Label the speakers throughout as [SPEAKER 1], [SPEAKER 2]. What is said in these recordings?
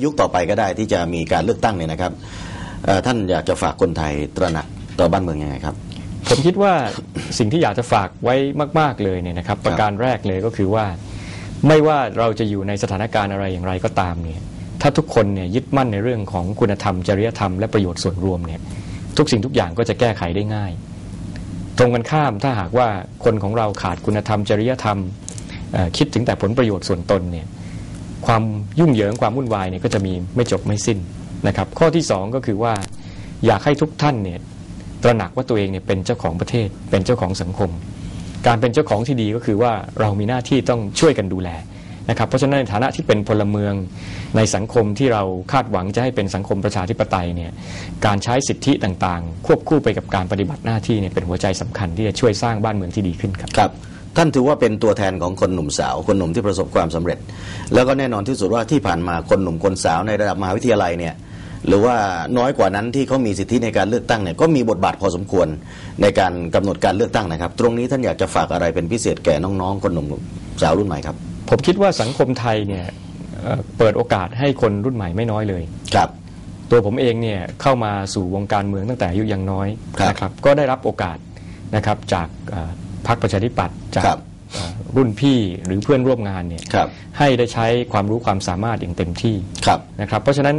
[SPEAKER 1] ยุคต่อไปก็ได้ที่จะมีการเลือกตั้งเนี่ยนะครับเอ่อท่านอยากจะฝากคนไทยตระหนักต่อบ้านเมืองยังไงครับ
[SPEAKER 2] ผมคิดว่าสิ่งที่อยากจะฝากไว้มาก ๆเลยเนี่ยนะครับ ประการแรกเลยก็คือว่า ไม่ว่าเราจะอยู่ในสถานการณ์อะไรอย่างไรก็ตามเนี่ยถ้าทุกคนเนี่ยยึดมั่นในเรื่องของคุณธรรมจริยธรรมและประโยชน์ส่วนรวมเนี่ยทุกสิ่งทุกอย่างก็จะแก้ไขได้ง่าย ตรงกันข้ามถ้าหากว่าคนของเราขาดคุณธรรมจริยธรรมเอ่อคิดถึงแต่ผลประโยชน์ส่วนตนเนี่ย ความยุ่งเหยิงความวุ่นวายเนี่ยก็จะมีไม่จบไม่สิ้นนะครับ ข้อที่สองก็คือว่าอยากให้ทุกท่านเนี่ยตระหนักว่าตัวเองเนี่ยเป็นเจ้าของประเทศ เป็นเจ้าของสังคม การเป็นเจ้าของที่ดีก็คือว่าเรามีหน้าที่ต้องช่วยกันดูแลนะครับเพราะฉะนั้นในฐานะที่เป็นพลเมืองในสังคมที่เราคาดหวังจะให้เป็นสังคมประชาธิปไตยเนี่ยการใช้สิทธิต่างๆ ควบคู่ไปกับการปฏิบัติหน้าที่เนี่ยเป็นหัวใจสำคัญที่จะช่วยสร้างบ้านเมืองที่ดีขึ้นครับ
[SPEAKER 1] ครับ ท่านถือว่าเป็นตัวแทนของคนหนุ่มสาว คนหนุ่มที่ประสบความสำเร็จ แล้วก็แน่นอนที่สุดว่าที่ผ่านมาคนหนุ่มคนสาวในระดับมหาวิทยาลัยเนี่ยหรือว่าน้อยกว่านั้นที่เขามีสิทธิในการเลือกตั้งเนี่ยก็มีบทบาทพอสมควรในการกำหนดการเลือกตั้งนะครับ ตรงนี้ท่านอยากจะฝากอะไรเป็นพิเศษแก่น้องๆ คนหนุ่มสาวรุ่นใหม่ครับ
[SPEAKER 2] ผมคิดว่าสังคมไทยเนี่ยเอ่อเปิดโอกาสให้คนรุ่นใหม่ไม่น้อยเลย
[SPEAKER 1] ครับ
[SPEAKER 2] ตัวผมเองเนี่ยเข้ามาสู่วงการเมืองตั้งแต่อายุยังน้อย
[SPEAKER 1] ครับ
[SPEAKER 2] นะครับ ก็ได้รับโอกาสนะครับจากเอ่อ พรรคประชาธิปัตย์จาก
[SPEAKER 1] ครับ
[SPEAKER 2] เอ่อรุ่นพี่หรือเพื่อนร่วมงานเนี่ย
[SPEAKER 1] ครับ
[SPEAKER 2] ให้ได้ใช้ความรู้ความสามารถอย่างเต็มที่
[SPEAKER 1] ครับ
[SPEAKER 2] นะครับ เพราะฉะนั้น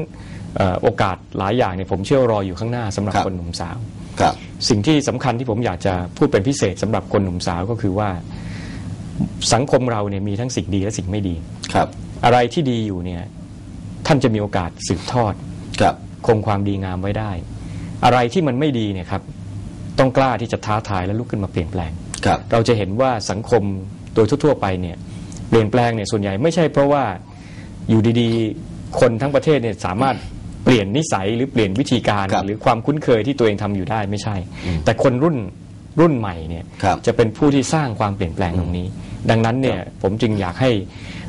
[SPEAKER 2] เอ่อโอกาสหลายอย่างเนี่ยผมเชื่อว่ารออยู่ข้างหน้าสำหรับ
[SPEAKER 1] ครับ
[SPEAKER 2] คนหนุ่มสาว
[SPEAKER 1] ครับ
[SPEAKER 2] สิ่งที่สำคัญที่ผมอยากจะพูดเป็นพิเศษสำหรับคนหนุ่มสาวก็คือว่าสังคมเราเนี่ยมีทั้งสิ่งดีและสิ่งไม่ดี
[SPEAKER 1] ครับ
[SPEAKER 2] อะไรที่ดีอยู่เนี่ยท่านจะมีโอกาสสืบทอด
[SPEAKER 1] ครับ
[SPEAKER 2] คงความดีงามไว้ได้ อะไรที่มันไม่ดีเนี่ยครับ ต้องกล้าที่จะท้าทายและลุกขึ้นมาเปลี่ยนแปลง
[SPEAKER 1] ครับ
[SPEAKER 2] เราจะเห็นว่าสังคมโดยทั่วๆไปเนี่ยเปลี่ยนแปลงเนี่ยส่วนใหญ่ไม่ใช่เพราะว่าอยู่ดีๆ คนทั้งประเทศเนี่ยสามารถเปลี่ยนนิสัยหรือเปลี่ยนวิธีการ
[SPEAKER 1] ครับ
[SPEAKER 2] หรือความคุ้นเคยที่ตัวเองทำอยู่ได้ไม่ใช่ แต่คนรุ่นรุ่นใหม่เนี่ย
[SPEAKER 1] ครับ
[SPEAKER 2] จะเป็นผู้ที่สร้างความเปลี่ยนแปลงตรงนี้ ดังนั้นเนี่ยผมจึงอยากให้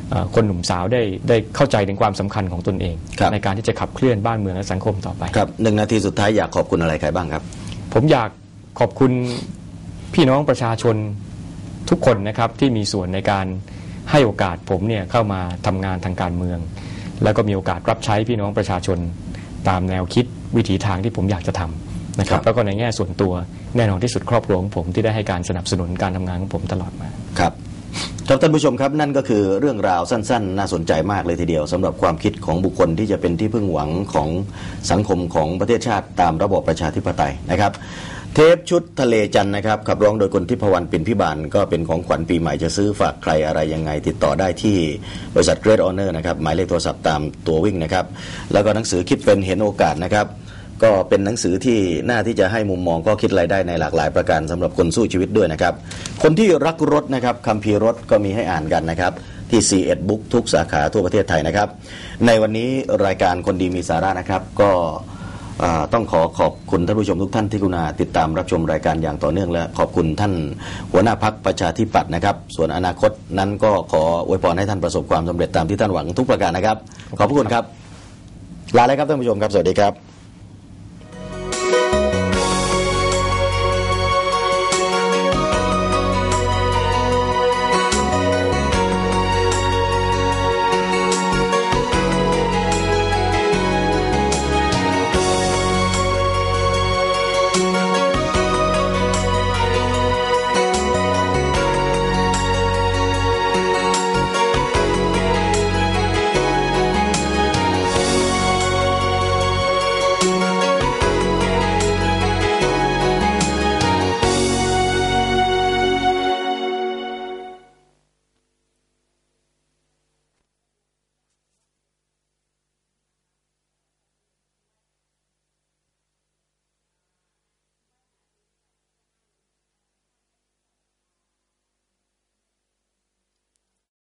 [SPEAKER 2] เอ่อคนหนุ่มสาวได้ได้เข้าใจถึงความสำคัญของตนเอง
[SPEAKER 1] ครับ
[SPEAKER 2] ในการที่จะขับเคลื่อนบ้านเมืองและสังคมต่อไป
[SPEAKER 1] ครับหนึ่งนาทีสุดท้ายอยากขอบคุณอะไรใครบ้างครับ
[SPEAKER 2] ผมอยากขอบคุณ พี่น้องประชาชนทุกคนนะครับที่มีส่วนในการให้โอกาสผมเนี่ยเข้ามาทำงานทางการเมือง แล้วก็มีโอกาสรับใช้พี่น้องประชาชน ตามแนวคิดวิถีทางที่ผมอยากจะทำนะครั
[SPEAKER 1] ครับบ
[SPEAKER 2] แล้วก็ในแง่ส่วนตัวแน่นอนที่สุดครอบครัวของผมที่ได้ให้การสนับสนุนการทำงานของผมตลอดมา
[SPEAKER 1] ครับครับท่านผู้ชมครับนั่นก็คือเรื่องราวสั้น ๆ น่าสนใจมากเลยทีเดียวสำหรับความคิดของบุคคลที่จะเป็นที่พึ่งหวังของสังคมของประเทศชาติตามระบอบประชาธิปไตยนะครับ เทปชุดทะเลจันนะครับขับร้องโดยคนทิพวรรณปิ่นพิบาลก็เป็นของขวัญปีใหม่จะซื้อฝากใครอะไรยังไง ติดต่อได้ที่บริษัท Great Honor นะครับหมายเลขโทรศัพท์ตามตัววิ่งนะครับแล้วก็หนังสือคิดเป็นเห็นโอกาสนะครับก็เป็นหนังสือที่น่าที่จะให้มุมมองก็คิดรายได้ในหลากหลายประการสำหรับคนสู้ชีวิตด้วยนะครับ คนที่รักรถนะครับคัมภีร์รถก็มีให้อ่านกันนะครับ ที่ C1 Book ทุกสาขาทั่วประเทศไทยนะครับ ในวันนี้รายการคนดีมีสาระนะครับ ก็ ต้องขอขอบคุณท่านผู้ชมทุกท่านที่กรุณาติดตามรับชมรายการอย่างต่อเนื่องและขอบคุณท่านหัวหน้าพักประชาธิปัตย์นะครับ ส่วนอนาคตนั้นก็ขออวยพรให้ท่านประสบความสำเร็จตามที่ท่านหวังทุกประการนะครับ ขอบพระคุณครับ ลาเลยครับท่านผู้ชมครับ สวัสดีครับ